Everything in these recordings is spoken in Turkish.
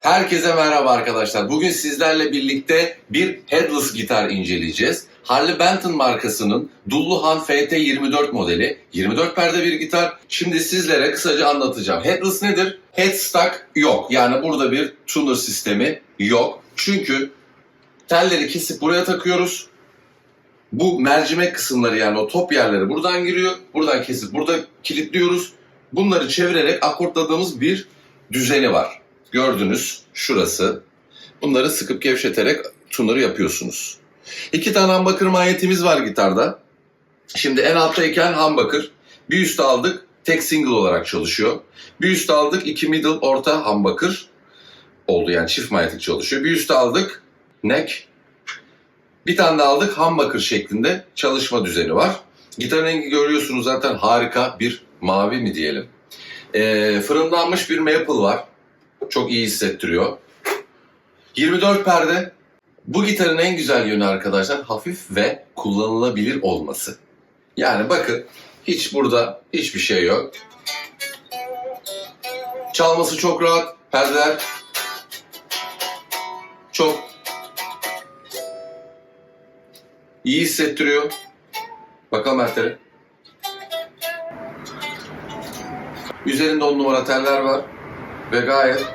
Herkese merhaba arkadaşlar. Bugün sizlerle birlikte bir headless gitar inceleyeceğiz. Harley Benton markasının Dulluhan FT24 modeli. 24 perde bir gitar. Şimdi sizlere kısaca anlatacağım. Headless nedir? Headstock yok. Yani burada bir tuner sistemi yok. Çünkü telleri kesip buraya takıyoruz. Bu mercimek kısımları yani o top yerleri buradan giriyor. Buradan kesip burada kilitliyoruz. Bunları çevirerek akortladığımız bir düzeni var. Gördünüz şurası. Bunları sıkıp gevşeterek tuner'ı yapıyorsunuz. İki tane humbucker mahiyetimiz var gitarda. Şimdi en alttayken humbucker. Bir üst aldık tek single olarak çalışıyor. Bir üst aldık iki middle orta humbucker oldu yani çift manyetik çalışıyor. Bir üst aldık neck. Bir tane de aldık humbucker şeklinde çalışma düzeni var. Gitarın rengi görüyorsunuz zaten harika bir mavi mi diyelim. Ee, fırınlanmış bir maple var. Çok iyi hissettiriyor. 24 perde. Bu gitarın en güzel yönü arkadaşlar hafif ve kullanılabilir olması. Yani bakın hiç burada hiçbir şey yok. Çalması çok rahat. Perdeler çok iyi hissettiriyor. Bakalım Ertel'e. Üzerinde on numara teller var ve gayet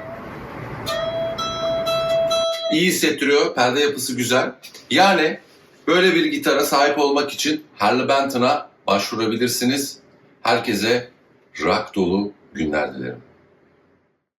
iyi hissettiriyor. Perde yapısı güzel. Yani böyle bir gitara sahip olmak için Harley Benton'a başvurabilirsiniz. Herkese rock dolu günler dilerim.